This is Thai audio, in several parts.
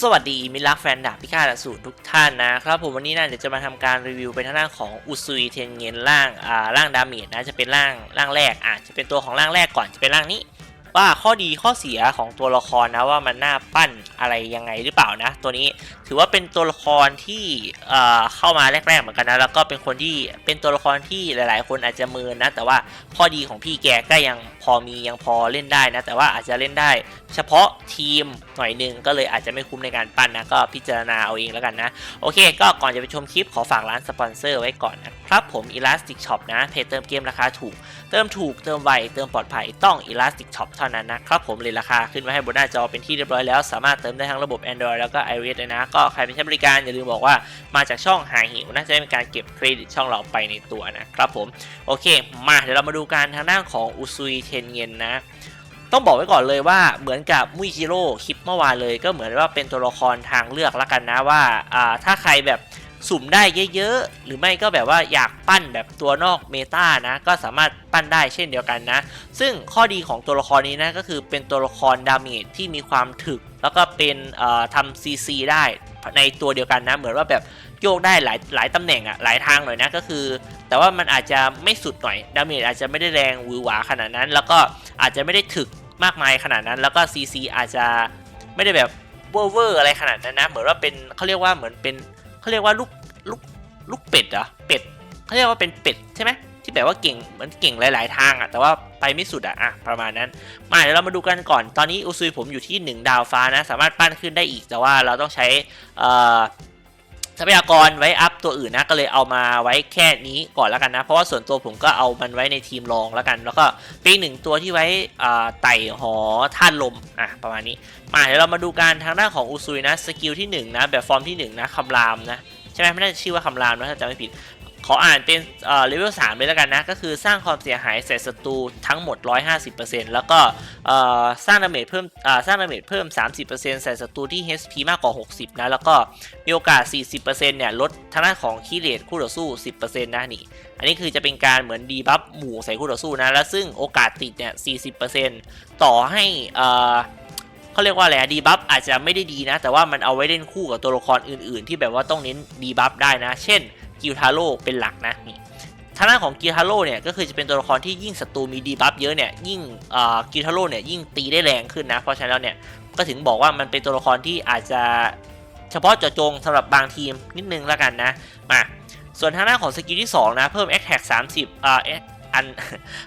สวัสดีมิลักแฟนดาบพิฆาตอสูรทุกท่านนะครับผมวันนี้นะเดี๋ยวจะมาทำการรีวิวเป็นทางด้านของอุซุยเทนเงินร่างอ่าร่างดาเมจนะจะเป็นร่างร่างแรกอะจะเป็นตัวของร่างแรกก่อนจะเป็นร่างนี้ ว่าข้อดีข้อเสียของตัวละครนะว่ามันน่าปั้นอะไรยังไงหรือเปล่านะ ตัวนี้ถือว่าเป็นตัวละครที่เอ่อเข้ามาแรกๆเหมือนกันนะแล้วก็เป็นคนที่เป็นตัวละครที่หลาย ๆ คนอาจจะมืนนะแต่ว่าข้อดีของพี่แกก็ยังพอมียังพอเล่นได้นะ แต่ว่าอาจจะเล่นได้ เฉพาะทีมหน่อยหนึงก็เลยอาจจะไม่คุ้มในการปั้นนะก็พิจารณาเอาเองแล้วกันนะโอเค ก็ก่อนจะไปชมคลิปขอฝากร้านสปอนเซอร์ไว้ก่อนนะครับผม Elastic Shop นะ เพจเติมเกมราคาถูก เติมถูก เติมไว เติมปลอดภัย ต้อง Elastic Shop เท่านั้นนะครับผม เลยราคาขึ้นไว้ให้บนหน้าจอเป็นที่เรียบร้อยแล้ว สามารถเติมได้ทั้งระบบ Android แล้วก็ iOS เลยนะ ก็ใครเป็นใช้บริการ อย่าลืมบอกว่ามาจากช่องหายหิวนะ จะได้เป็นการเก็บเครดิตช่องเราไปในตัวนะครับผม โอเค มาเดี๋ยวเรามาดูการทางด้านของอุซุยเทนเงินนะต้องบอกไว้ก่อนเลยว่าเหมือนกับมุยจิโร่คลิปเมื่อวานเลย ก็เหมือนว่าเป็นตัวละครทางเลือกละกันนะว่าถ้าใครแบบ สุ่มได้เยอะๆ หรือไม่ก็แบบว่าอยากปั้นแบบตัวนอกเมตานะ ก็สามารถปั้นได้เช่นเดียวกันนะ ซึ่งข้อดีของตัวละครนี้นะก็คือเป็นตัวละครดาเมจที่มีความถึก แล้วก็เป็นทำซีซีได้ในตัวเดียวกันนะ เหมือนว่าแบบโยกได้หลายหลายตำแหน่งอะหลายทางหน่อยนะก็คือ แต่ว่ามันอาจจะไม่สุดหน่อยดาเมจอาจจะไม่ได้แรงหวือหวาขนาดนั้น แล้วก็อาจจะไม่ได้ถึกมากมายขนาดนั้น แล้วก็ CC อาจจะไม่ได้แบบเวอร์เวอร์อะไรขนาดนั้นนะ เหมือนว่าเป็นเขาเรียกว่าเหมือนเป็น เขาเรียกว่าลูกลูกลูกเป็ดเหรอเป็ดเขาเรียกว่าเป็นเป็ดใช่ไหมที่แบบว่าเก่งมันเก่งหลาย ๆ ทางอะแต่ว่าไปไม่สุดอะอะประมาณนั้น มาเดี๋ยวเรามาดูกันก่อนตอนนี้อุซุยผมอยู่ที่ 1 ดาวฟ้านะ สามารถปั้นขึ้นได้อีกแต่ว่าเราต้องใช้เอ่อ ทรัพยากรไว้อัพตัวอื่นนะก็เลยเอามาไว้แค่นี้ก่อนแล้วกันนะ เพราะว่าส่วนตัวผมก็เอามันไว้ในทีมรองแล้วกัน แล้วก็ปีกหนึ่งตัวที่ไว้ไต่หอท่านลมอะประมาณนี้มาเดี๋ยวเรามาดูการทางด้านของอุซุยนะสกิลที่หนึ่งนะแบบฟอร์มที่หนึ่งนะคำรามนะใช่ไหมไม่น่าจะชื่อว่าคำรามนะถ้าจำไม่ผิด ขออ่านเป็นเลเวล3เลยแล้วกันนะ ก็คือสร้างความเสียหายใส่ศัตรูทั้งหมด 150%แล้วก็สร้างดาเมจเพิ่มสร้างดาเมจเพิ่ม 30%ใส่ศัตรูที่ HP มากกว่า 60 นะ แล้วก็มีโอกาส 40%เนี่ย ลดทางด้านของคีเลตคู่ต่อสู้ 10%นะนี่ อันนี้คือจะเป็นการเหมือนดีบัฟหมู่ใส่คู่ต่อสู้นะ แล้วซึ่งโอกาสติดเนี่ย 40%ต่อให้เอ่อเขาเรียกว่าอะไรดีบัฟอาจจะไม่ได้ดีนะ แต่ว่ามันเอาไว้เล่นคู่กับตัวละครอื่นๆ ที่แบบว่าต้องเน้นดีบัฟได้นะ เช่น กิลทาโร่เป็นหลักนะนี่ทางด้านของกิลทาโร่เนี่ยก็คือจะเป็นตัวละครที่ยิ่งศัตรูมีดีบัฟเยอะเนี่ยยิ่งกิลทาโร่เนี่ยยิ่งตีได้แรงขึ้นนะเพราะฉะนั้นแล้วเนี่ยก็ถึงบอกว่ามันเป็นตัวละครที่อาจจะเฉพาะเจาะจงสำหรับบางทีมนิดนึงแล้วกันนะมาส่วนทางด้านของสกิลที่ 2 นะเพิ่ม Attack 30อ่าอัน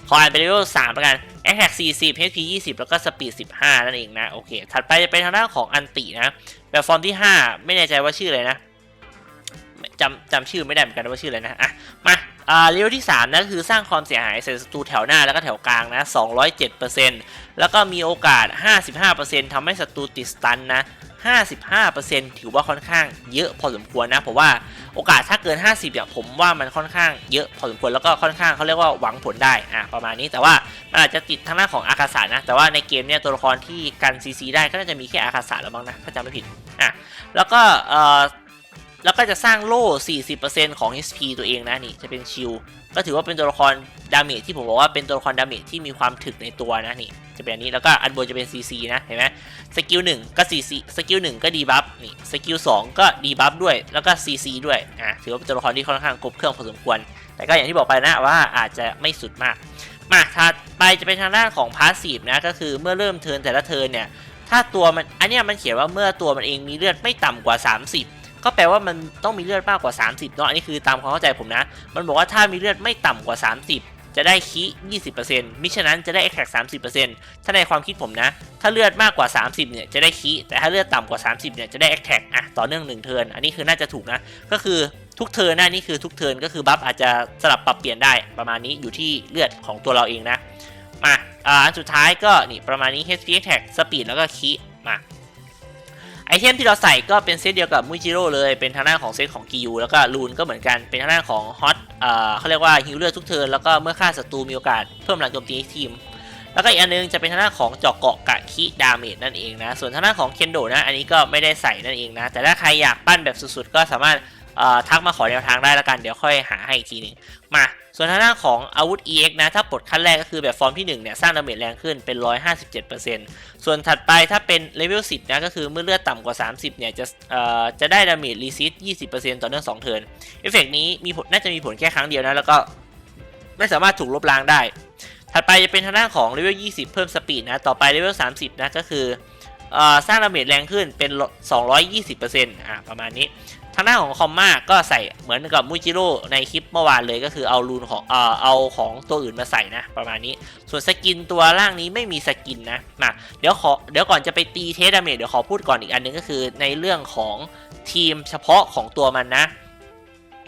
ขออ่านเป็นเลเวล3แล้วกัน Attack 40 HP 20 แล้วก็ Speed 15 นั่นเองนะโอเคถัดไปจะเป็นทางด้านของอันตินะแบบฟอร์มที่ 5 ไม่แน่ใจว่าชื่ออะไรนะ จำจำชื่อไม่ได้เหมือนกันว่าชื่ออะไรนะอะมาอ่าเลเวลที่3นะคือสร้างความเสียหายใส่ศัตรูแถวหน้าแล้วก็แถวกลางนะ207%แล้วก็มีโอกาส 55%ทำให้ศัตรูติดสตันนะ55%ถือว่าค่อนข้างเยอะพอสมควรนะผมว่าโอกาสถ้าเกิน 50เนี่ยผมว่ามันค่อนข้างเยอะพอสมควรแล้วก็ค่อนข้างเขาเรียกว่าหวังผลได้อะประมาณนี้แต่ว่ามันอาจจะติดทางหน้าของอากาศานะ แต่ว่าในเกมเนี่ยตัวละครที่กันซีซีได้ก็น่าจะมีแค่อากาศาแล้วบ้างนะถ้าจำไม่ผิดอะแล้วก็เอ่อ แล้วก็จะสร้างโล่ 40%ของ HP ตัวเองนะนี่จะเป็นชิลก็ถือว่าเป็นตัวละครดาเมจที่ผมบอกว่าเป็นตัวละครดาเมจที่มีความถึกในตัวนะนี่จะเป็นอันนี้แล้วก็อันบนจะเป็น CC นะเห็นไหมสกิล1ก็ CC สกิล1ก็ดีบัฟนี่สกิล2ก็ดีบัฟด้วยแล้วก็ CC ด้วยอะถือว่าเป็นตัวละครที่ค่อนข้างครบเครื่องพอสมควร แต่ก็อย่างที่บอกไปนะว่าอาจจะไม่สุดมากมาถัดไปจะเป็นทางด้านของพาสซีฟนะก็คือเมื่อเริ่มเทิร์นแต่ละเทิร์นเนี่ยถ้าตัวมันอันเนี้ยมันเขียนว่าเมื่อตัวมันเองมีเลือดไม่ต่ำกว่า 30 ก็แปลว่ามันต้องมีเลือดมากกว่า 30เนาะอันนี้คือตามความเข้าใจผมนะ มันบอกว่าถ้ามีเลือดไม่ต่ำกว่า 30 จะได้คี20%มิฉะนั้นจะได้ a อ t แ c 30%ถ้าในความคิดผมนะ ถ้าเลือดมากกว่า 30เนี่ยจะได้คีแต่ถ้าเลือดต่ำกว่า 30เนี่ยจะได้ a อ t แ c อะต่อเนื่อง1เทิร์นอันนี้คือน่าจะถูกนะ ก็คือทุกเทิร์นนะนี่คือทุกเทิร์นก็คือบัฟอาจจะสลับปรับเปลี่ยนได้ประมาณนี้อยู่ที่เลือดของตัวเราเองนะมาอ่าอันสุดท้ายก็นี่ประมาณนี้ HP Attack Speed แล้วก็คีมา ไอเทมที่เราใส่ก็เป็นเซตเดียวกับมุจิโร่เลย เป็นทางด้านของเซตของกิยูแล้วก็ลูนก็เหมือนกัน เป็นทางด้านของฮอตเขาเรียกว่าฮิวเลือดทุกเทิร์น แล้วก็เมื่อฆ่าศัตรูมีโอกาสเพิ่มหลังโจมตีทีม แล้วก็อีกอันนึงจะเป็นทางด้านของเจาะเกาะกะคิดาเมจนั่นเองนะ ส่วนทางด้านของเคนโดนะ อันนี้ก็ไม่ได้ใส่นั่นเองนะ แต่ถ้าใครอยากปั้นแบบสุดๆ ก็สามารถทักมาขอแนวทางได้ล้วกันเดี๋ยวค่อยหาให้อีกทีหนึ่งมา ส่วนทางด้านของอาวุธ EX นะ ถ้าปลดขั้นแรกก็คือแบบฟอร์มที่ 1 เนี่ย สร้างดาเมจแรงขึ้นเป็น 157%ส่วนถัดไปถ้าเป็นเลเวล 10 นะ ก็คือเมื่อเลือดต่ำกว่า 30 เนี่ย จะเอ่อจะได้ดาเมจรีซิต20%ต่อเนื่อง2เทิร์นเอฟเฟกนี้มีผลน่าจะมีผลแค่ครั้งเดียวนะ แล้วก็ไม่สามารถถูกลบล้างได้ ถัดไปจะเป็นทางด้านของเลเวล 20 เพิ่มสปีดนะ ต่อไปเลเวล 30 นะก็คืออสร้างดาเมจแรงขึ้นเป็น 220%อ่าประมาณนี้ ทางด้านของคอมมาก็ใส่เหมือนกับมูจิโร่ในคลิปเมื่อวานเลยก็คือเอารูนของเออเอาของตัวอื่นมาใส่นะ ประมาณนี้ ส่วนสกินตัวล่างนี้ไม่มีสกินนะมาเดี๋ยวขอเดี๋ยวก่อนจะไปตีเทสดาเมจเดี๋ยวขอพูดก่อนอีกอันหนึงก็คือในเรื่องของทีมเฉพาะของตัวมันนะ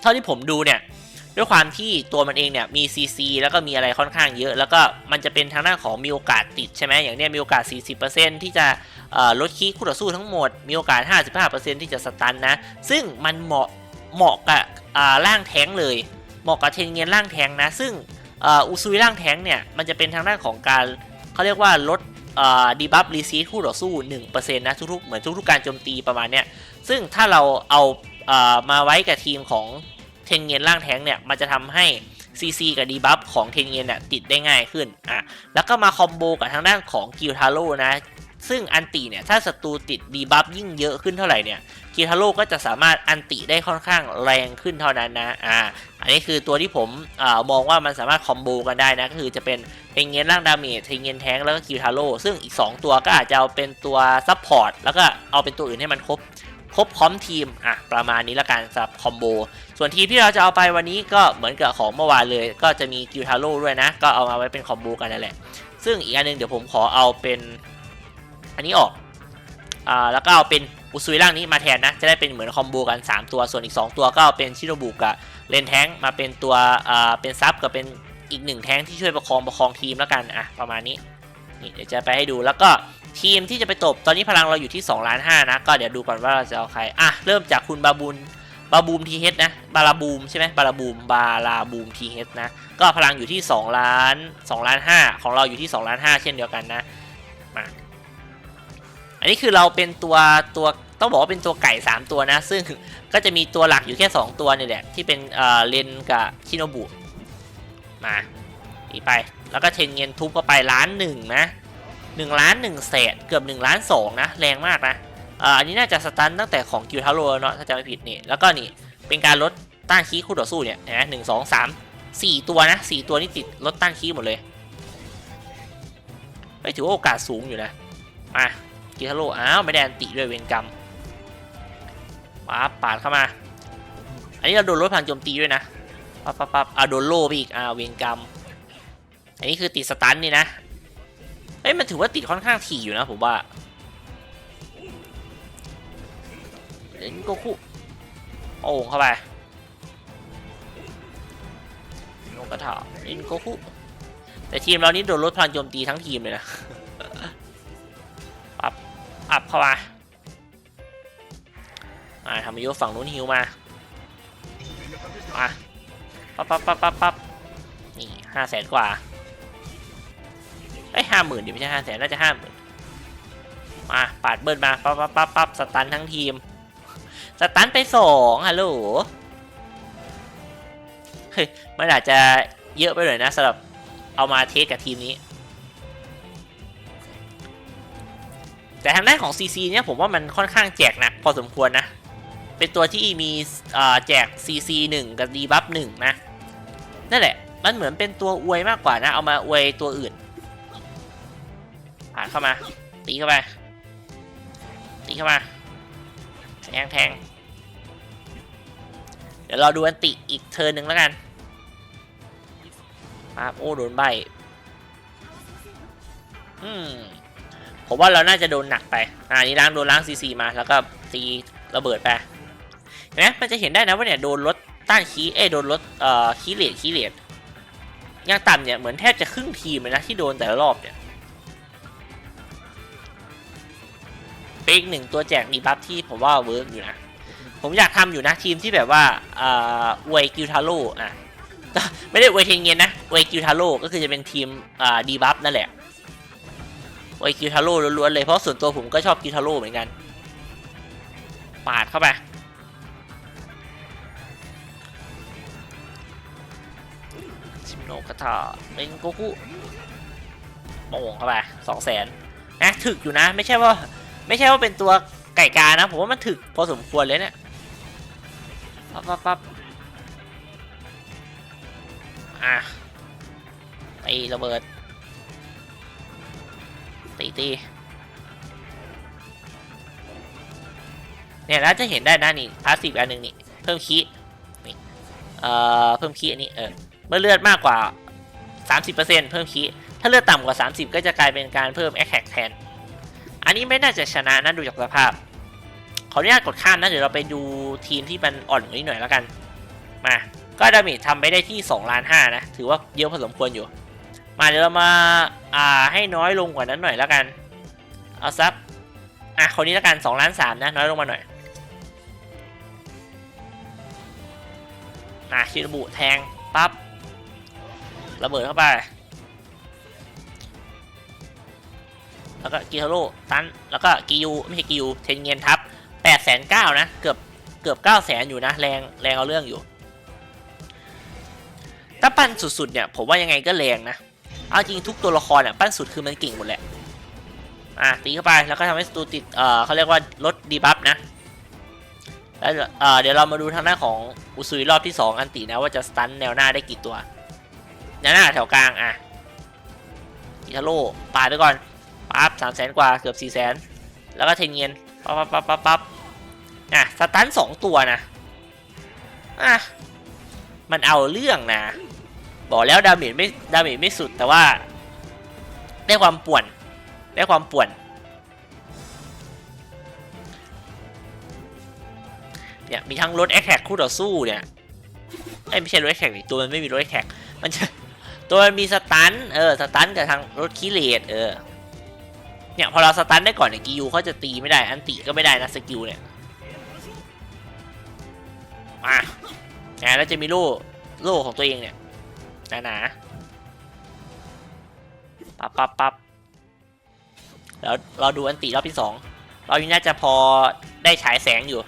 เท่าที่ผมดูเนี่ย ด้วยความที่ตัวมันเองเนี่ยมี CC แล้วก็มีอะไรค่อนข้างเยอะ แล้วก็มันจะเป็นทางด้านของมีโอกาสติดใช่ไหมอย่างเนี้ยมีโอกาส 40%ที่จะลดคีย์คู่ต่อสู้ทั้งหมด มีโอกาส 55%ที่จะสตันนะ ซึ่งมันเหมาะเหมาะกับร่างแท้งเลย เหมาะกับเทนเงียนร่างแท้งนะ ซึ่งอุซุยร่างแท้งเนี่ยมันจะเป็นทางด้านของการเขาเรียกว่าลดดีบัฟรีซีคู่ต่อสู้1%นะทุกๆเหมือนทุกๆการโจมตีประมาณเนี้ยซึ่งถ้าเราเอาเอ่อมาไว้กับทีมของ เทนเงียนร่างแท้งเนี่ยมันจะทำให้ CC กับดีบัฟของเทนเงียนเนี่ยติดได้ง่ายขึ้นอะแล้วก็มาคอมโบกับทางด้านของกิลทาโร่นะซึ่งอันติเนี่ยถ้าศัตรูติดดีบัฟยิ่งเยอะขึ้นเท่าไหร่เนี่ยกิลทาโร่ก็จะสามารถอันติได้ค่อนข้างแรงขึ้นเท่านั้นนะอ่าอันนี้คือตัวที่ผมอมองว่ามันสามารถคอมโบกันได้นะก็คือจะเป็นเทนเงียนร่างดาเมจเทนเงียนแท้งแล้วก็กิลทาโร่ซึ่งอีก 2 ตัวก็อาจจะเอาเป็นตัวซับพอร์ตแล้วก็เอาเป็นตัวอื่นให้มันครบ บพร้อมทีมอะประมาณนี้ละกันสำหรับคอมโบส่วนทีมที่เราจะเอาไปวันนี้ก็เหมือนกับของเมื่อวานเลย ก็จะมีกิลทาโร่ด้วยนะ ก็เอามาไว้เป็นคอมโบกันนั่นแหละ ซึ่งอีกอันหนึงเดี๋ยวผมขอเอาเป็นอันนี้ออกอ่าแล้วก็เอาเป็นอุซุยร่างนี้มาแทนนะ จะได้เป็นเหมือนคอมโบกัน 3 ตัวส่วนอีก 2 ตัวก็เอาเป็นชิโนบุกับเลนแท้งมาเป็นตัวอ่าเป็นซับกับเป็นอีกหนึ่งแท้งที่ช่วยประคองประคองทีมแล้วกันอะประมาณนี้นี่เดี๋ยวจะไปให้ดูแล้วก็ ทีมที่จะไปตบตอนนี้พลังเราอยู่ที่2ล้าน5นะ ก็เดี๋ยวดูก่อนว่าเราจะเอาใคร อะ เริ่มจากคุณบาบุญบาบูมทีเฮดนะ บาราบูมใช่ไหมบาราบูม บาราบูมทีเฮดนะ ก็พลังอยู่ที่2ล้าน2ล้าน5ของเราอยู่ที่2ล้าน5เช่นเดียวกันนะมาอันนี้คือเราเป็นตัวตัวต้องบอกว่าเป็นตัวไก่ 3 ตัวนะ ซึ่งก็จะมีตัวหลักอยู่แค่ 2 ตัวนี่แหละ ที่เป็นเอ่อเลนกับชิโนบุมาอีไป แล้วก็เทนเงินทุบเข้าไปล้านหนึ่งนะ หนึ่งล้านหนึ่งแสนเกือบหนึ่งล้านสองนะแรงมากนะอันนี้น่าจะสตันตั้งแต่ของกิวทาโร่เนาะถ้าจำไม่ผิดนี่แล้วก็นี่เป็นการลดต้านคีย์คู่ต่อสู้เนี่ยนะหนึ่งสองสามสี่ตัวนะสี่ตัวนี่ติดลดต้านคีย์หมดเลยไม่ถือว่าโอกาสสูงอยู่นะมากิวทาโร่อ้าวไม่ได้อันติด้วยเวรกรรมปาปาดเข้ามา อันนี้เราโดนลดพลังโจมตีด้วยนะปั๊บปั๊บปั๊บอ่าโดนโล่ไปอีกอ่าเวรกรรมอันนี้คือติดสตันนี่นะ เอ้ยมันถือว่าติดค่อนข้างถี่อยู่นะผมว่าเล่นโกคุโอ่งเข้าไปโนกระถาเล่นโกคุแต่ทีมเรานี่โดนลดพลังโจมตีทั้งทีมเลยนะปับอับเข้ามามาทำมาโยฝั่งนู้นฮิวมามาปั๊บปั๊บปั๊บปั๊บปั๊บนี่ห้าแสนกว่าไอ้ห้าหมื่นดิไม่ใช่ห้าแสนน่าจะห้าหมื่นมาปาดเบิร์นมาปั๊บปั๊บปั๊บปั๊บสตันทั้งทีม สตันไปสองฮัลโหลเฮ้ยมันอาจจะเยอะไปหน่อยนะสำหรับเอามาเทสกับทีมนี้ แต่ทางด้านของ CC เนี่ยผมว่ามันค่อนข้างแจกหนักพอสมควรนะ เป็นตัวที่มีแจก CC 1 กับดีบัฟ1นะ นั่นแหละ มันเหมือนเป็นตัวอวยมากกว่านะ เอามาอวยตัวอื่น เข้ามา ตีเข้าไป ตีเข้ามา แทงแทง เดี๋ยวเราดูอันติอีกเทิร์นหนึ่งแล้วกันมาโอ้โดนใบอืมผมว่าเราน่าจะโดนหนักไป อ่านี่ล้างโดนล้างซีซีมา แล้วก็ตีระเบิดไปเห็นไหมมันจะเห็นได้นะว่าเนี่ยโดนลดต้านคีเอ้โดนลดเอ่อคีย์เลดคีย์เลดยังต่ำเนี่ยเหมือนแทบจะครึ่งทีมเลยนะที่โดนแต่ละรอบเนี่ย เปอีกหนึ่งตัวแจกดีบัฟที่ผมว่าเวิร์กอยู่นะ ผมอยากทำอยู่นะทีมที่แบบว่าอ่ออวยกิวทาโร่อะไม่ได้อวยเทงเงียนนะอวยกิวทาโร่ก็คือจะเป็นทีมอ่าดีบัฟนั่นแหละอวยกิวทาโร่ล้วนๆเลยเพราะส่วนตัวผมก็ชอบกิวทาโร่เหมือนกัน ปาดเข้าไปชิมโนกะทาเป็นโกคุโป่งเข้าไปสองแสนนะถึกอยู่นะ ไม่ใช่ว่า ไม่ใช่ว่าเป็นตัวไก่กานะ ผมว่ามันถึกพอสมควรเลยเนี่ยปั๊บปั๊บปั๊บอะตีระเบิด ตีตีเนี่ยแล้วจะเห็นได้นะนี่พาสซีฟอันหนึ่งนี่ เพิ่มคีนี่เอ่อเพิ่มคีอันนี้เออเมื่อเลือดมากกว่า 30%เพิ่มคีถ้าเลือดต่ำกว่า 30 ก็จะกลายเป็นการเพิ่มแอคแท็กแทน อันนี้ไม่น่าจะชนะนะดูจากสภาพ ขออนุญาตกดข้ามนะ เดี๋ยวเราไปดูทีมที่มันอ่อนกว่านี้หน่อยแล้วกัน มา ก็ดาเมจทำไปได้ที่2ล้าน5นะ ถือว่าเยอะพอสมควรอยู่ มาเดี๋ยวเรามาอ่าให้น้อยลงกว่านั้นหน่อยแล้วกัน เอาซับอะคนนี้แล้วกัน2ล้าน3นะ น้อยลงมาหน่อยอะชินบุแทงปั๊บระเบิดเข้าไป แล้วก็กิฮาโร่ตัน แล้วก็กิยูไม่ใช่กิยูเทนเงียนทับแปดแสนเก้านะ เกือบเกือบเก้าแสนอยู่นะ แรงแรงเอาเรื่องอยู่ ถ้าปั้นสุดๆเนี่ย ผมว่ายังไงก็แรงนะ เอาจริงทุกตัวละครเนี่ยปั้นสุดคือมันเก่งหมดแหละ อะตีเข้าไปแล้วก็ทำให้ศัตรูติด เอ่อเขาเรียกว่าลดดีบัฟนะ แล้วเอ่อเดี๋ยวเรามาดูทางหน้าของอุซุยรอบที่ 2 อันตินะว่าจะสตันแนวหน้าได้กี่ตัวแนวหน้าแถวกลางอะอิทาโร่ปาดไปก่อน ปั๊บสามแสนกว่าเกือบสี่แสนแล้วก็เทนเงียนปั๊บปั๊บปั๊บปั๊บปั๊บอะสตันสองตัวนะอะมันเอาเรื่องนะ บอกแล้วดาเมจไม่ดาเมจไม่สุดแต่ว่า ได้ความป่วน ได้ความป่วน เนี่ยมีทั้งรถแอคแท็กคู่ต่อสู้เนี่ยเอ้ไม่ใช่รถแอคแท็กตัวมันไม่มีรถแอคแท็กมันจะตัวมันมีสตันเออสตันกับทางรถคิเลตเออ เนี่ยพอเราสตันได้ก่อนเนี่ยกิยูเขาจะตีไม่ได้อันติก็ไม่ได้นะสกิลเนี่ยมาอ่าแล้วจะมีโล่โล่ของตัวเองเนี่ยหนาๆปั๊บปั๊บปั๊บแล้วเราดูอันติรอบที่สองเราอยู่น่าจะพอได้ฉายแสงอยู่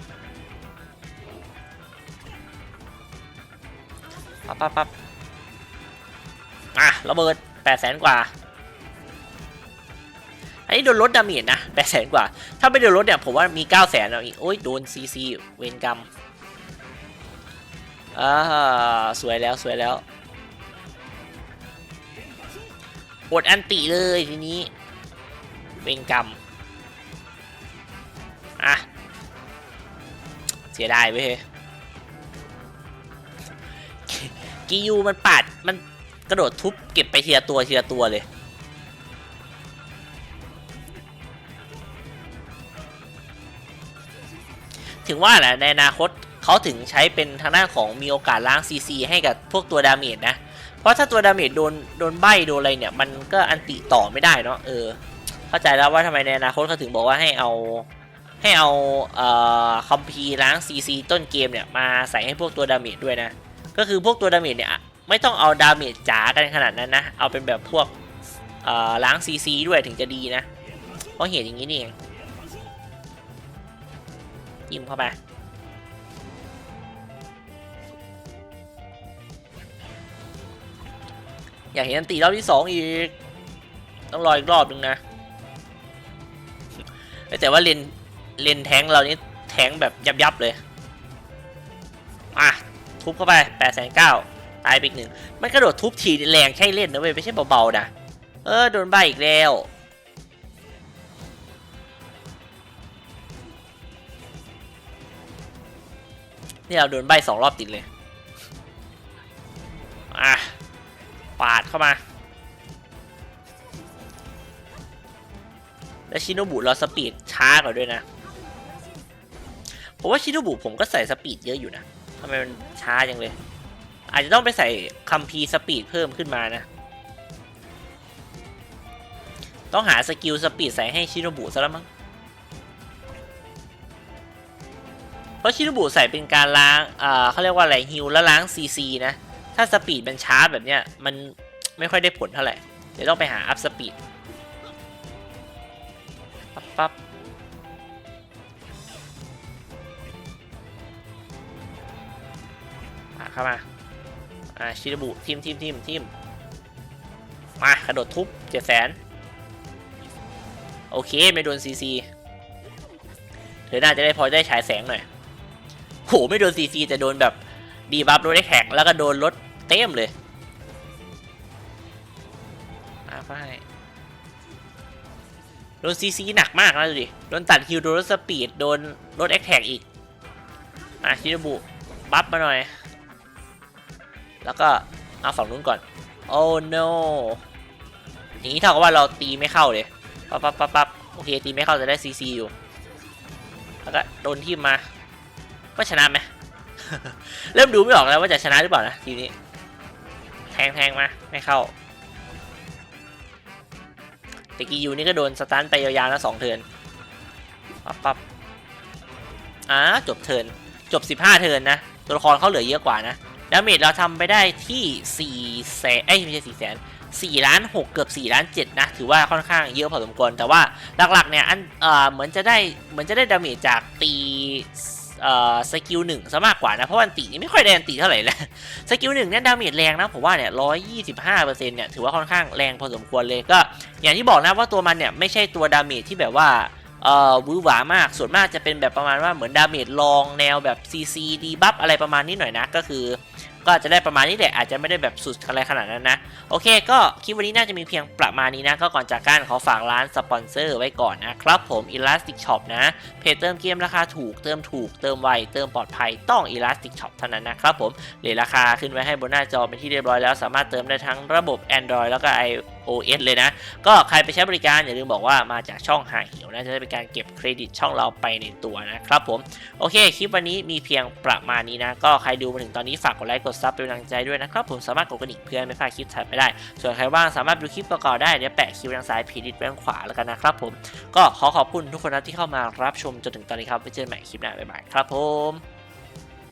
ปั๊บปั๊บปั๊บอะระเบิดแปดแสนกว่า อันนี้โดนลดดาเมจนะแปดแสนกว่า ถ้าไม่โดนลดเนี่ยผมว่ามีเก้าแสนเอาอีก โอ้ยโดนซีซีเวนกรรมอ่าสวยแล้วสวยแล้วอดอันติเลยทีนี้ เวนกรรมอะ เสียดายเว้ยกิยูมันปาดมันกระโดดทุบเก็บไปเทีละตัวเทีละตัวเลย ถึงว่าแหละในอนาคตเขาถึงใช้เป็นทางด้านของมีโอกาสล้าง CC ให้กับพวกตัวดาเมจนะ เพราะถ้าตัวดาเมจโดนโดนใบโดนอะไรเนี่ย มันก็อันติต่อไม่ได้เนาะเออ เข้าใจแล้วว่าทำไมในอนาคตเขาถึงบอกว่าให้เอาให้เอาเอ่อคัมภีล้าง CC ต้นเกมเนี่ยมาใส่ให้พวกตัวดาเมจด้วยนะ ก็คือพวกตัวดาเมจเนี่ยไม่ต้องเอาดาเมจจ๋ากันขนาดนั้นนะ เอาเป็นแบบพวกเอ่อล้าง CC ด้วยถึงจะดีนะ เพราะเหตุอย่างนี้นี่เอง ยิ้มเข้าไปอยากเห็นอันตีรอบที่สองอีก ต้องรออีกรอบนึงนะ แต่ว่าเลนเลนแทงเรานี่แทงแบบยับยับๆเลย อะ ทุบเข้าไปแปดแสนเก้าตายไปอีกหนึ่ง มันกระโดดทุบทีแรงใช่เล่นนะเว้ย ไม่ใช่เบาๆนะ เออ โดนใบอีกแล้ว นี่เราโดนใบสองรอบติดเลยอะปาดเข้ามา แล้วชิโนบุเราสปีดช้ากว่าด้วยนะผมว่าชิโนบุผมก็ใส่สปีดเยอะอยู่นะทำไมมันช้าจังเลย อาจจะต้องไปใส่คัมพีสปีดเพิ่มขึ้นมานะ ต้องหาสกิลสปีดใส่ให้ชิโนบุซะแล้วมั้ง เพราะชิโนบุใส่เป็นการล้างอ่าเขาเรียกว่าอะไรฮิลแล้วล้างซีซีนะ ถ้าสปีดมันช้าแบบเนี้ยมันไม่ค่อยได้ผลเท่าไหร่ เดี๋ยวต้องไปหาอัพสปีดปั๊บปั๊บเข้ามา อ่า ชิดบุทิมทิมทิมทิมมากระโดดทุบเจ็ดแสนโอเค ไม่โดนซีซีเธอน่าจะได้พอได้ฉายแสงหน่อย โหไม่โดนซีซีแต่โดนแบบดีบัฟโดนได้แท็กแล้วก็โดนรถเต็มเลยมาไปโดนซีซีหนักมากนะดูดิ โดนตัดฮิวโดนรถสปีด โดนรถแอคแท็กอีก อะชิดบุบัฟมาหน่อย แล้วก็เอาฝั่งนู้นก่อน โอ้ no อย่างนี้เท่ากับว่าเราตีไม่เข้าเลยปั๊บปั๊บปั๊บปั๊บโอเคตีไม่เข้าจะได้ซีซีอยู่ แล้วก็โดนทีมมา ก็ชนะไหม เริ่มดูไม่ออกแล้วว่าจะชนะหรือเปล่านะทีนี้ แทงแทงมา ไม่เข้าตะกี้ยูนี่ก็โดนสตันไปยาวๆนะสองเทิร์นปั๊บปั๊บอ่าจบเทิร์นจบ 15 เทิร์นนะ ตัวละครเขาเหลือเยอะกว่านะดาเมจเราทำไปได้ที่4แสนเอ้ยไม่ใช่4แสน4ล้าน6เกือบ4ล้าน7นะ ถือว่าค่อนข้างเยอะพอสมควร แต่ว่าหลักๆเนี่ยอันเอ่อเหมือนจะได้เหมือนจะได้ดาเมจจากตี สกิลหนึ่งซะมากกว่านะ เพราะอันตีนี่ไม่ค่อยได้อันตีเท่าไหร่แลยสกิลหนึ่งเนี่ยดาเมจแรงนะ ผมว่าเนี่ยร้อยี่สิบห้าเปอร์เซ็นต์เนี่ยถือว่าค่อนข้างแรงพอสมควรเลยก็ อย่างที่บอกนะว่าตัวมันเนี่ยไม่ใช่ตัวดาเมจที่แบบว่าเอ่อวือหวามากส่วนมากจะเป็นแบบประมาณว่าเหมือนดาเมจลองแนวแบบ CC ดีบัฟอะไรประมาณนี้หน่อยนะ ก็คือ ก็จะได้ประมาณนี้แหละอาจจะไม่ได้แบบสุดอะไรขนาดนั้นนะ โอเค ก็คลิปวันนี้น่าจะมีเพียงประมาณนี้นะ ก็ก่อนจากการขอฝากร้านสปอนเซอร์ไว้ก่อนนะครับผม Elastic Shop นะ เพจเติมเกมราคาถูก เติมถูก เติมไว เติมปลอดภัย ต้อง Elastic Shop เท่านั้นนะครับผมเรทราคาขึ้นไว้ให้บนหน้าจอเป็นที่เรียบร้อยแล้ว สามารถเติมได้ทั้งระบบ Android แล้วก็ OS เลยนะ ก็ใครไปใช้บริการอย่าลืมบอกว่ามาจากช่องหาเหิวนะจะได้เป็นการเก็บเครดิตช่องเราไปในตัวนะครับผม โอเค คลิปวันนี้มีเพียงประมาณนี้นะ ก็ใครดูมาถึงตอนนี้ฝากกดไลค์กดซับเป็นกำลังใจด้วยนะครับผมสามารถกดกระดิ่งเพื่อไม่พลาดคลิปถัดไปได้ ส่วนใครว่างสามารถดูคลิปเก่าๆได้เดี๋ยวแปะคิวทางซ้ายพีดิทไว้ทางขวาแล้วกันนะครับผมก็ขอขอบคุณทุกคนนะที่เข้ามารับชมจนถึงตอนนี้ครับไว้เจอกันใหม่คลิปหน้าบ๊ายบายครับผม